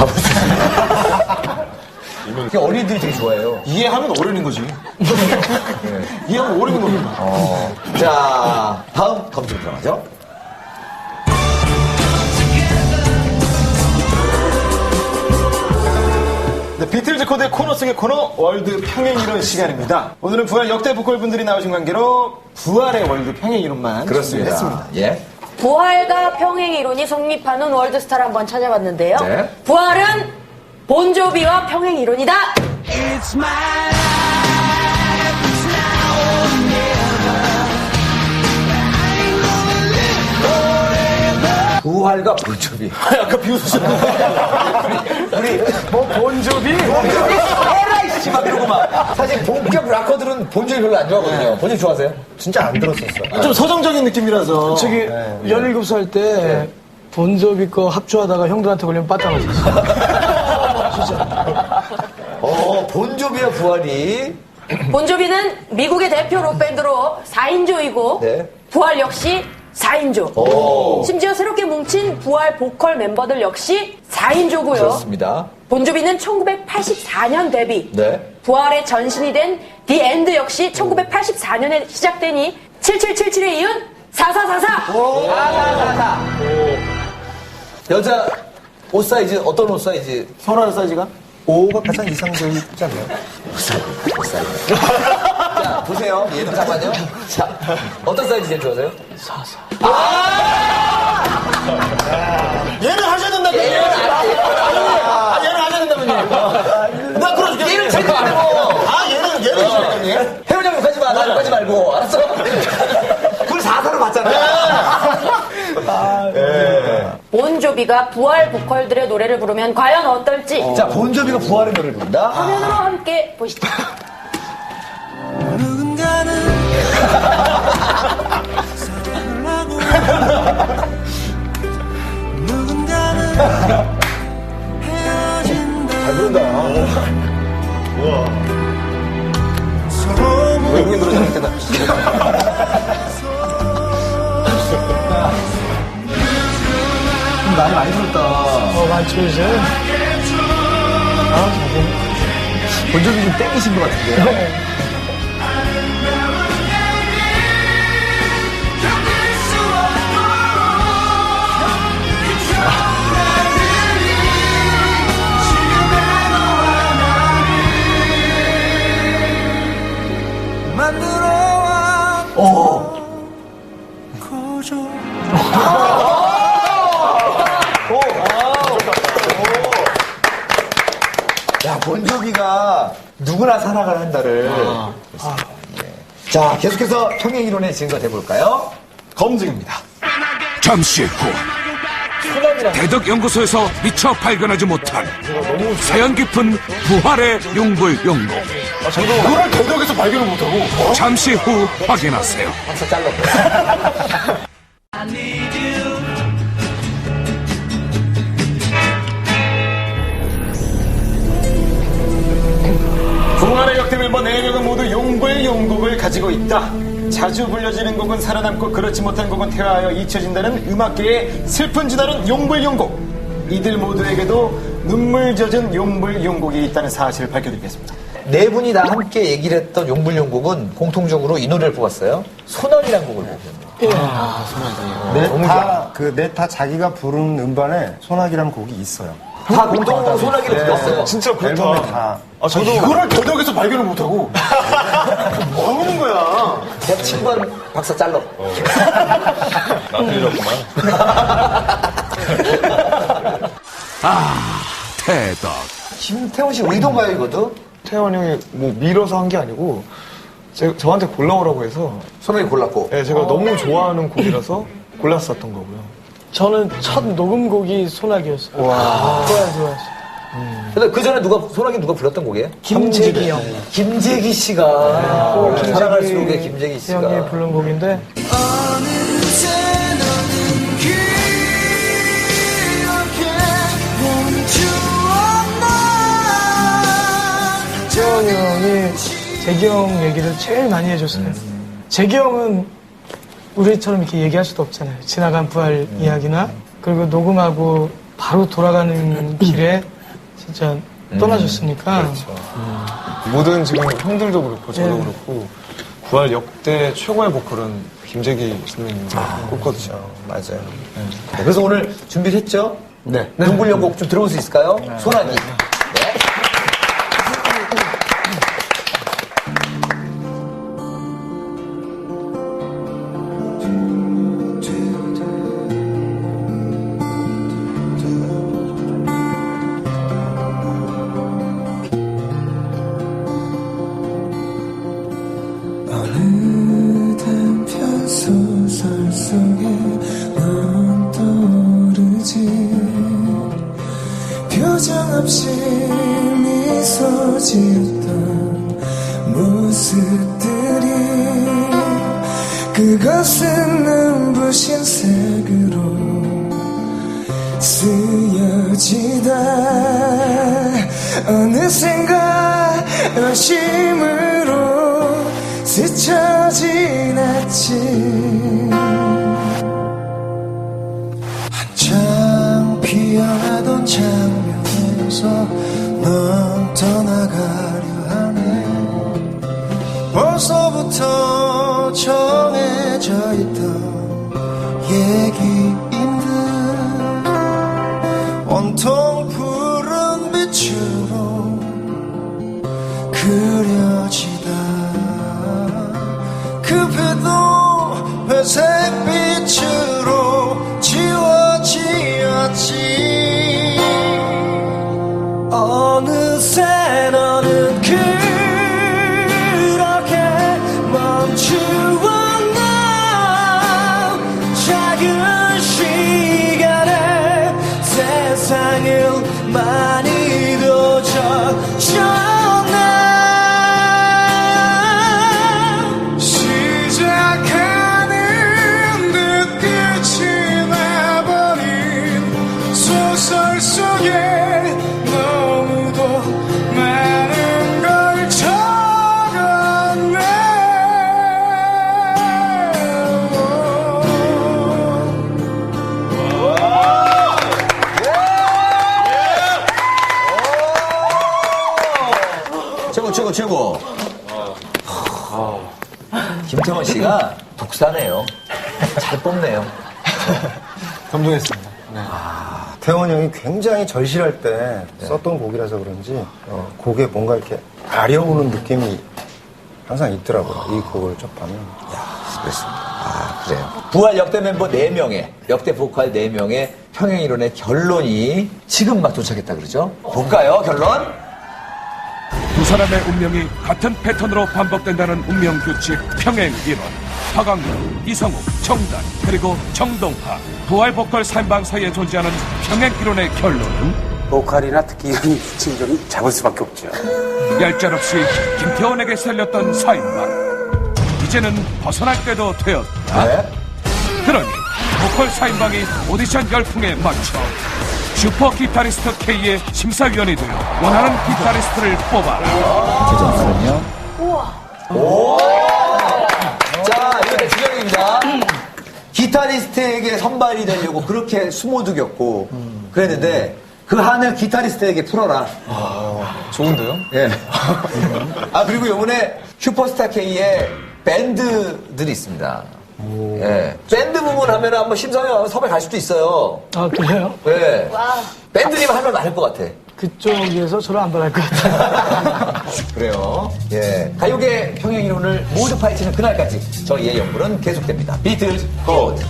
가볼 수 있습니다. 이게 어린이들이 되게 좋아해요. 이해하면 어른인 거지. 이해하면 어른인 겁니다. 어. 자, 다음 검증 들어가죠. 네, 비틀즈 코드의 코너 속의 코너 월드 평행 이론 시간입니다. 오늘은 부활 역대 보컬 분들이 나오신 관계로 부활의 월드 평행 이론만 그렇습니다. 준비했습니다. 예. 부활과 평행 이론이 성립하는 월드스타를 한번 찾아봤는데요. 네. 부활은 본조비와 평행 이론이다. 부활과 볼조비. 아까 비웃으셨는데. 우리, 뭐, 본조비? 에라이씨, 막 이러고 막. 사실 본격 락커들은 본조비 별로 안 좋아하거든요. 본조비 좋아하세요? 진짜 안 들었었어. 좀 서정적인 느낌이라서. 저기 17살 때 본조비 거 합주하다가 형들한테 걸리면 빠따맞았어. 어, 본조비와 부활이. 본조비는 미국의 대표 록밴드로 4인조이고 네. 부활 역시 4인조. 심지어 새롭게 뭉친 부활 보컬 멤버들 역시 4인조고요. 그렇습니다. 본조비는 1984년 데뷔. 네. 부활의 전신이 된 디 엔드 역시 1984년에 시작되니 7777에 이은 4444. 여자 옷 사이즈, 어떤 옷 사이즈? 선호하는 사이즈가? 5가 가장 이상적이지 않나요? 자, 보세요. 얘는 잠깐만요. 자, 어떤 사이즈 제일 좋아하세요? 얘는 하셔야 된다고. 얘는 아, 얘는 하셔야 된다고. 나 그러줄게. 얘는 제일 말고. 아, 얘는, 얘는 하셔야 된다고. 해운장 욕하지 마. 나 욕하지 말고. 알았어? 그걸 4사로 봤잖아. 본조비가 부활 보컬들의 노래를 부르면 과연 어떨지 자, 본조비가 부활의 노래를 부른다. 화면으로 함께 보시죠. 잘 부른다. 우와. 많이 많이 들었다. 어, 많죠, 이제. 본조비 좀 땡기신 것 같은데요. 야, 본조비가 누구나 살아가는 한 달을. 아, 네. 자, 계속해서 평행 이론의 증거 돼볼까요? 검증입니다. 잠시 후 대덕연구소에서 미처 발견하지 못한 사연 깊은 부활의 용불용고 그걸 대덕에서 발견을 못하고. 잠시 후 확인하세요. 용불 용곡을 가지고 있다. 자주 불려지는 곡은 살아남고 그렇지 못한 곡은 퇴화하여 잊혀진다는 음악계의 슬픈 진화는 용불 용곡. 이들 모두에게도 눈물 젖은 용불 용곡이 있다는 사실을 밝혀드리겠습니다. 네 분이 다 함께 얘기를 했던 용불용곡은 공통적으로 이 노래를 뽑았어요. 소년이라는 곡을 뽑았어요. 네, 다, 그, 네, 다 자기가 부른 음반에 소나기라는 곡이 있어요. 다 공통으로 소나기를 불렀어요. 진짜 앨범에 다. 아, 저도 이거를 대덕에서 발견을 못하고. 뭐 하는 거야? 제가 친구한 박사 잘라. 대덕 김태훈 씨 의도가요, 이것도? 태원 형이 뭐 밀어서 한 게 아니고 제, 저한테 골라오라고 해서 소나기 골랐고. 예, 제가 너무 좋아하는 곡이라서 골랐었던 거고요. 저는 첫 녹음곡이 소나기였어요. 와. 좋아요, 좋아요. 근데 그 전에 누가, 소나기 누가 불렀던 곡이에요? 김재기 형. 김재기 씨가. 사랑할수록의 김재기 씨가. 형이 부른 곡인데. 재원 형이 재기 형 얘기를 제일 많이 해줬어요. 재기 형은 우리처럼 이렇게 얘기할 수도 없잖아요. 지나간 부활 이야기나 그리고 녹음하고 바로 돌아가는 길에 진짜 떠나셨으니까 모든 지금 형들도 그렇고 저도 네. 그렇고 부활 역대 최고의 보컬은 김재기 선배님 꼽거든요. 맞아요. 네, 그래서 오늘 준비를 했죠? 네. 용불연곡 좀 들어볼 수 있을까요? 소나기. 네. 신 색으로 쓰여지다. 어느샌가 의심으로 스쳐 지났지. 한창 피어나던 장면에서 넌 떠나가려 하네. 벌써부터 정해져 있던 얘기인들. 온통 세상을 많이도 젖혔 최고, 최고. 김태원 씨가 독사네요. 잘 뽑네요. 감동했습니다. 태원 형이 굉장히 절실할 때 썼던 곡이라서 그런지 어, 곡에 뭔가 이렇게 아려오는 느낌이 항상 있더라고요. 이 곡을 접하면. 그렇습니다. 아, 그래요. 부활 역대 멤버 4명의, 역대 보컬 4명의 평행 이론의 결론이 지금 막 도착했다 그러죠? 볼까요, 결론? 두 사람의 운명이 같은 패턴으로 반복된다는 운명 규칙 평행 이론. 박광규, 이성욱, 정단, 그리고 정동파. 부활 보컬 3방 사이에 존재하는 평행 이론의 결론은 보컬이나 특히 이런 규칙은 잡을 수밖에 없죠. 얄짤없이 김태원에게 살렸던 사인방. 이제는 벗어날 때도 되었다. 네. 그러니 보컬 사인방이 오디션 열풍에 맞춰 슈퍼 기타리스트 K의 심사위원이 되어 원하는 기타리스트를 뽑아라. 자, 이거 주경입니다. 기타리스트에게 선발이 되려고 그렇게 숨어두겼고 그랬는데 그 한을 기타리스트에게 풀어라. 좋은데요? 예. 아, 그리고 요번에 슈퍼스타 K에 밴드들이 있습니다. 예. 밴드 부분 하면 한번 심사위원 섭외 갈 수도 있어요. 아 그래요? 예. 밴드님 하면 많을 것 같아. 그쪽에서 저를 안 받을 것 같아요. 그래요. 예. 가요계 평행 이론을 모두 파헤치는 그날까지 저희의 연구는 계속됩니다. 비틀즈 코드.